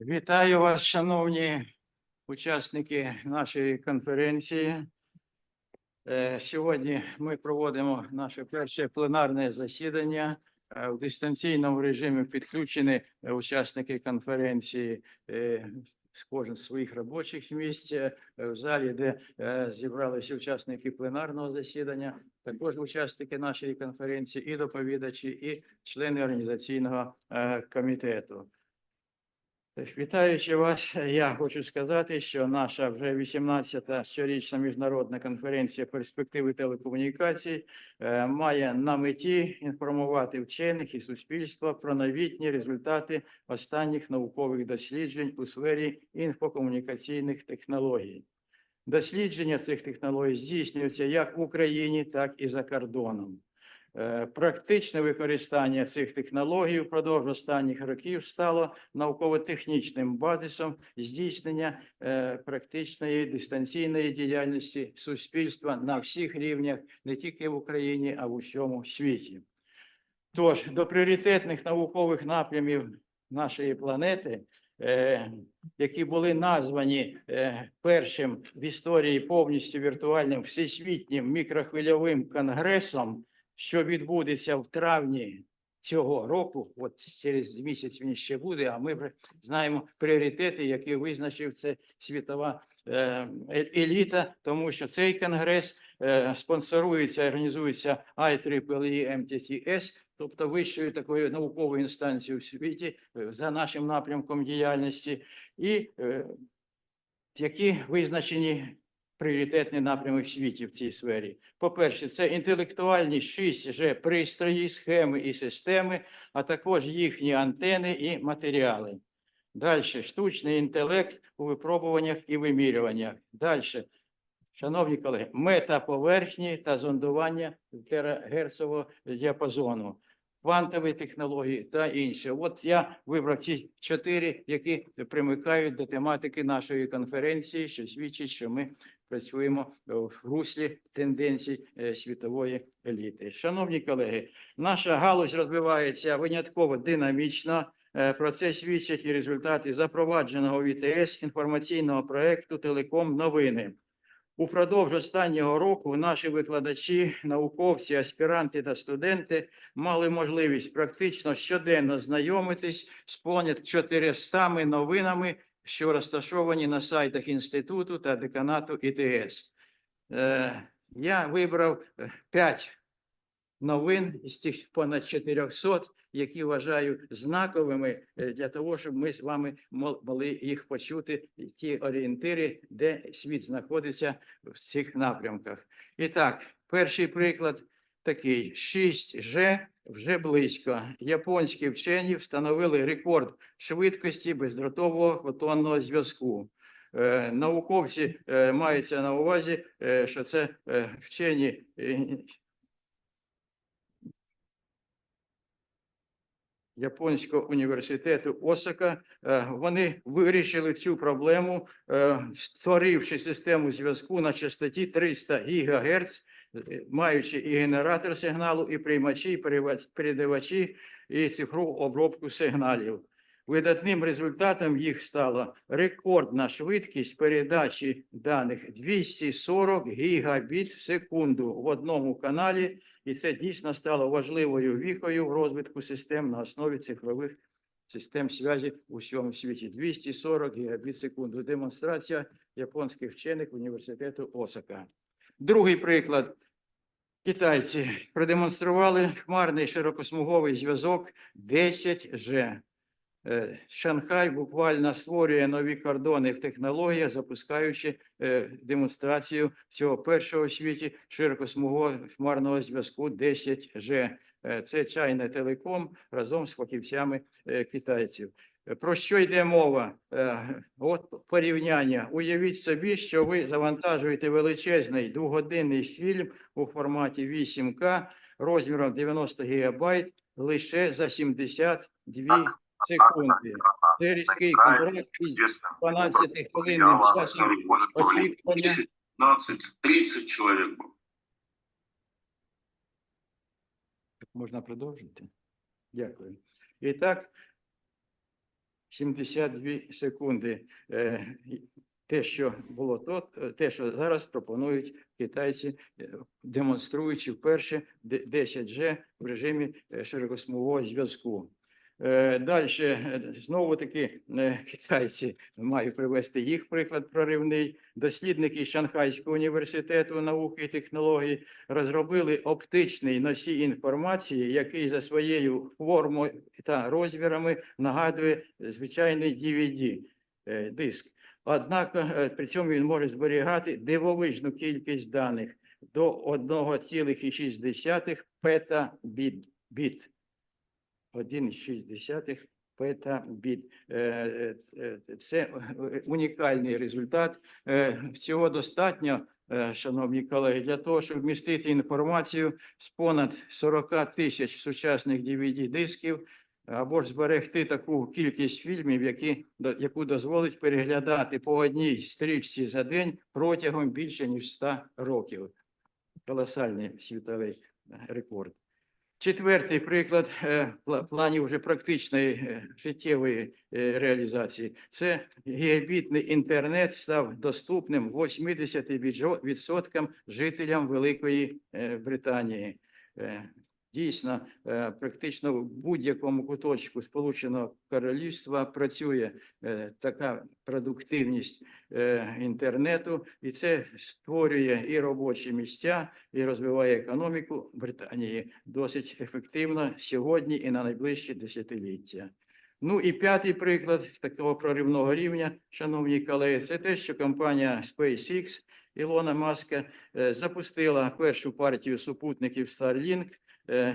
Вітаю вас, шановні учасники нашої конференції. Е, Сьогодні ми проводимо наше перше пленарне засідання. Е, В дистанційному режимі підключені е, учасники конференції кожен з своїх робочих місць е, в залі, де е, зібралися учасники пленарного засідання, також учасники нашої конференції, і доповідачі, і члени організаційного е, комітету. Вітаючи вас, я хочу сказати, що наша вже 18-та щорічна міжнародна конференція перспективи телекомунікацій е, має на меті інформувати вчених і суспільство про новітні результати останніх наукових досліджень у сфері інфокомунікаційних технологій. Дослідження цих технологій здійснюються як в Україні, так і за кордоном. Е, Практичне використання цих технологій впродовж останніх років стало науково-технічним базисом здійснення е, практичної дистанційної діяльності суспільства на всіх рівнях, не тільки в Україні, а в усьому світі. Тож до пріоритетних наукових напрямів нашої планети, е, які були названі першим в історії повністю віртуальним всесвітнім мікрохвильовим конгресом, що відбудеться в травні цього року, от через місяць він ще буде, а ми вже знаємо пріоритети, які визначив це світова е, е- еліта, тому що цей конгрес е, спонсорується, організується IEEE MTTS, тобто вищою такою науковою інстанцією в світі за нашим напрямком діяльності, і які визначені пріоритетні напрями в світі в цій сфері. По-перше, це інтелектуальні 6G пристрої, схеми і системи, а також їхні антени і матеріали. Далі штучний інтелект у випробуваннях і вимірюваннях. Далі, шановні колеги, метаповерхні та зондування терагерцового діапазону, квантові технології та інше. От я вибрав ці чотири, які примикають до тематики нашої конференції, що свідчить, що ми працюємо е, в руслі тенденцій е, світової еліти. Шановні колеги, наша галузь розвивається винятково динамічно. Е, Про це свідчать і результати запровадженого ВТС інформаційного проекту Телеком новини. Упродовж останнього року наші викладачі, науковці, аспіранти та студенти мали можливість практично щоденно знайомитись з понад 400 новинами, що розташовані на сайтах інституту та деканату ІТС. Е, Я вибрав е, п'ять новин з цих понад 400, які вважаю знаковими е, для того, щоб ми з вами могли їх почути, ті орієнтири, де світ знаходиться в цих напрямках. І так, перший приклад такий: 6G вже близько. Японські вчені встановили рекорд швидкості бездротового фотонного зв'язку. Е, Науковці е, маються на увазі, е, що це вчені Японського університету Осака. Вони вирішили цю проблему, створивши систему зв'язку на частоті 300 ГГц, маючи і генератор сигналу, і приймачі, і передавачі, і цифрову обробку сигналів. Видатним результатом їх стала рекордна швидкість передачі даних 240 гігабіт в секунду в одному каналі, і це дійсно стало важливою віхою в розвитку систем на основі цифрових систем зв'язі у всьому світі. 240 гігабіт в секунду. Демонстрація японських вчених університету Осака. Другий приклад. Китайці продемонстрували хмарний широкосмуговий зв'язок 10G. Е, Шанхай буквально створює нові кордони в технологіях, запускаючи е, демонстрацію цього першого в світі широкосмугового хмарного зв'язку 10G. Е, Це China Telecom разом з фахівцями китайців. Е, Про що йде мова? Е, От порівняння. Уявіть собі, що ви завантажуєте величезний двогодинний фільм у форматі 8К розміром 90 гігабайт лише за 72 секунди. Це різкий контракт із 12 хвилинним часом очікування. 15-30 человек был. Можна продовжити? Дякую. І так, 72 секунди. Е, Те, що було то, е, те, що зараз пропонують китайці, е, демонструючи вперше д- 10G в режимі широкосмового зв'язку. Далі, знову таки, е, китайці маю привести їх приклад проривний. Дослідники Шанхайського університету науки і технологій розробили оптичний носій інформації, який за своєю формою та розмірами нагадує звичайний DVD е, диск. Однак е, при цьому він може зберігати дивовижну кількість даних до 1,6 петабіт. Біт. 1,6 петабіт. Е, е, е, Це унікальний результат. Цього достатньо, шановні колеги, для того, щоб вмістити інформацію з понад 40 тисяч сучасних DVD-дисків або ж зберегти таку кількість фільмів, які, яку дозволить переглядати по одній стрічці за день протягом більше ніж 100 років. Колосальний світовий рекорд. Четвертий приклад е, пла- планів вже практичної е, життєвої е, реалізації. Це гігабітний інтернет став доступним 80% жителям Великої Британії. Дійсно, е, практично в будь-якому куточку Сполученого Королівства працює е, така продуктивність е, інтернету, і це створює і робочі місця, і розвиває економіку Британії досить ефективно сьогодні і на найближчі десятиліття. Ну і п'ятий приклад такого проривного рівня, шановні колеги, це те, що компанія SpaceX Ілона Маска запустила першу партію супутників Starlink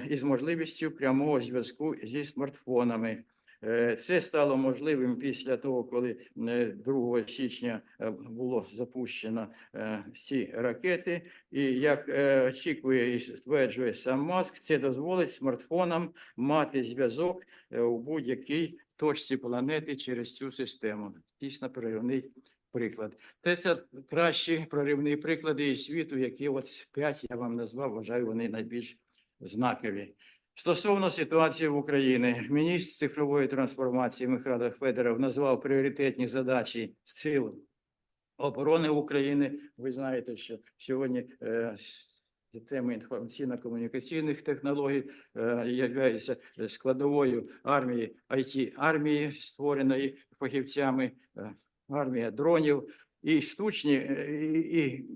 із можливістю прямого зв'язку зі смартфонами. Е, Це стало можливим після того, коли е, 2 січня е, було запущено е, ці ракети. І як е, очікує і стверджує сам Маск, це дозволить смартфонам мати зв'язок е, у будь-якій точці планети через цю систему. Дійсно проривний приклад. Це, це кращі проривні приклади світу, які от п'ять я вам назвав, вважаю, вони найбільш знакові. Стосовно ситуації в Україні, міністр цифрової трансформації Михайло Федоров назвав пріоритетні задачі сил оборони України. Ви знаєте, що сьогодні е, системи інформаційно-комунікаційних технологій е, являються складовою армії IT армії, створеної фахівцями, е, армія дронів і штучні е, і, і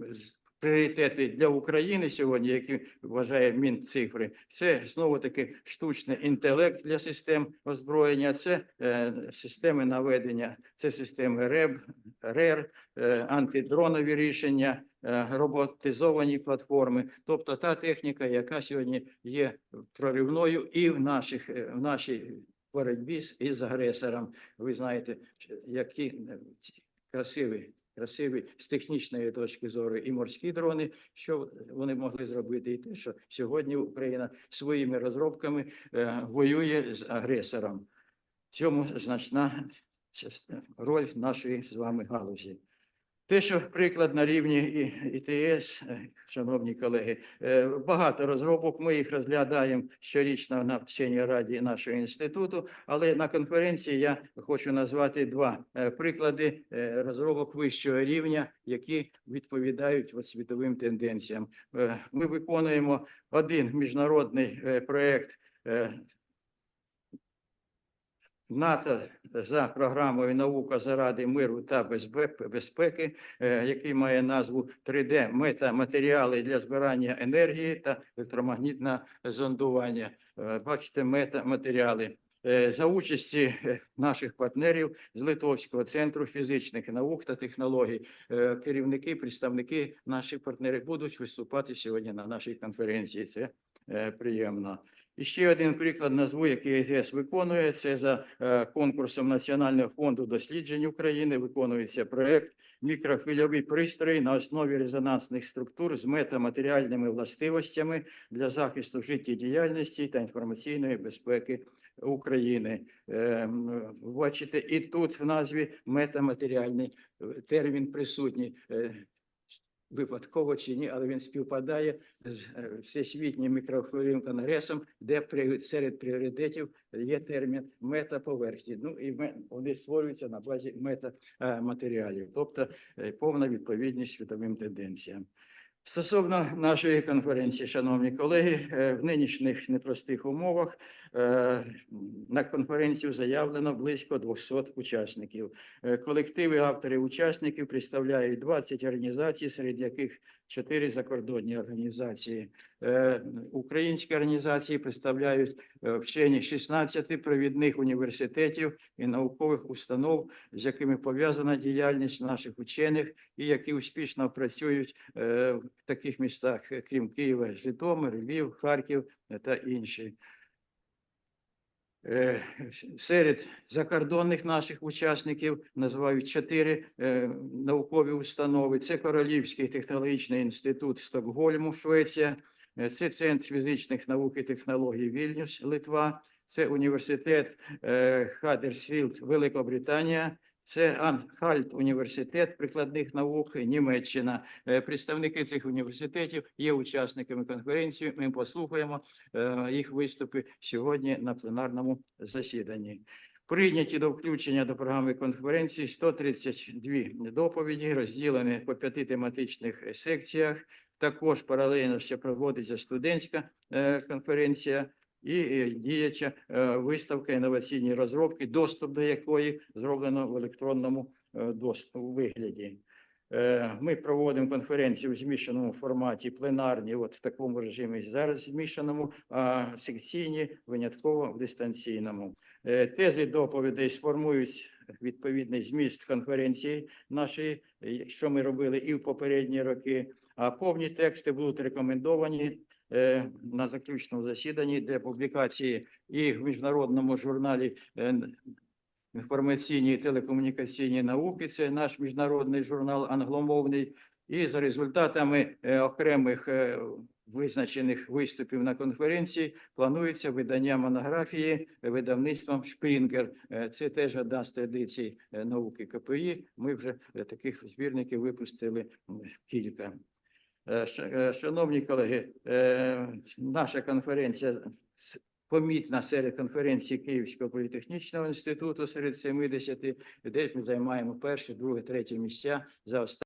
пріоритети для України сьогодні, які вважає Мінцифри, це знову таки штучний інтелект для систем озброєння, це е, системи наведення, це системи РЕБ, РЕР, е, антидронові рішення, е, роботизовані платформи, тобто та техніка, яка сьогодні є проривною і в наших е, в нашій боротьбі з із агресором. Ви знаєте, які е, красиві. Красиві з технічної точки зору і морські дрони, що вони могли зробити, і те, що сьогодні Україна своїми розробками е, воює з агресором. В цьому значна роль нашої з вами галузі. Те, що приклад на рівні ІТС, е, шановні колеги, е, багато розробок. Ми їх розглядаємо щорічно на вченій раді нашого інституту, але на конференції я хочу назвати два е, приклади розробок вищого рівня, які відповідають світовим тенденціям. Ми виконуємо один міжнародний проект НАТО за програмою Наука заради миру та безпеки, е, який має назву 3D метаматеріали для збирання енергії та електромагнітне зондування. Е, Бачите, метаматеріали. Е, За участі наших партнерів з Литовського центру фізичних наук та технологій, керівники, представники наших партнерів будуть виступати сьогодні на нашій конференції. Це приємно. І ще один приклад назву, який ЕТС виконує, це за е, конкурсом Національного фонду досліджень України виконується проект мікрохвильові пристрої на основі резонансних структур з метаматеріальними властивостями для захисту життєдіяльності та інформаційної безпеки України. Е, Бачите, і тут в назві метаматеріальний е, термін присутній. Випадково чи ні, але він співпадає з е, всесвітнім мікрохвильовим конгресом, де при- серед пріоритетів є термін метаповерхні. Ну і вони створюються на базі метаматеріалів, тобто е, повна відповідність світовим тенденціям. Стосовно нашої конференції, шановні колеги, е, в нинішніх непростих умовах е, на конференцію заявлено близько 200 учасників. Е, Колективи авторів учасників представляють 20 організацій, серед яких 4 закордонні організації. Е, Українські організації представляють е, вчені 16 провідних університетів і наукових установ, з якими пов'язана діяльність наших учених і які успішно працюють е, в таких містах, крім Києва, Житомир, Львів, Харків та інші. Е, Серед закордонних наших учасників називають чотири е, наукові установи. Це Королівський технологічний інститут Стокгольму, Швеція, е, це Центр фізичних наук і технологій Вільнюс, Литва, це університет Хадерсфілд, Великобританія, це Анхальт університет прикладних наук, Німеччина. Е, Представники цих університетів є учасниками конференції. Ми послухаємо е, їх виступи сьогодні на пленарному засіданні. Прийняті до включення до програми конференції 132 доповіді, розділені по п'яти тематичних секціях. Також паралельно ще проводиться студентська е, конференція і е, діяча е, виставка інноваційні розробки, доступ до якої зроблено в електронному е, вигляді. Ми проводимо конференцію в змішаному форматі, пленарні, от в такому режимі зараз змішаному, а секційні винятково в дистанційному. Тези доповідей сформують відповідний зміст конференції нашої, що ми робили і в попередні роки. А повні тексти будуть рекомендовані на заключному засіданні для публікації і в міжнародному журналі е, інформаційні і телекомунікаційні науки. Це наш міжнародний журнал англомовний. І за результатами е, окремих е, визначених виступів на конференції планується видання монографії видавництвом Шпрінгер. Е, Це теж одна з е, науки КПІ. Ми вже е, таких збірників випустили кілька. Е, е, Шановні колеги, е, наша конференція помітна серед конференції Київського політехнічного інституту серед 70, де ми займаємо перше, друге, третє місця за останні.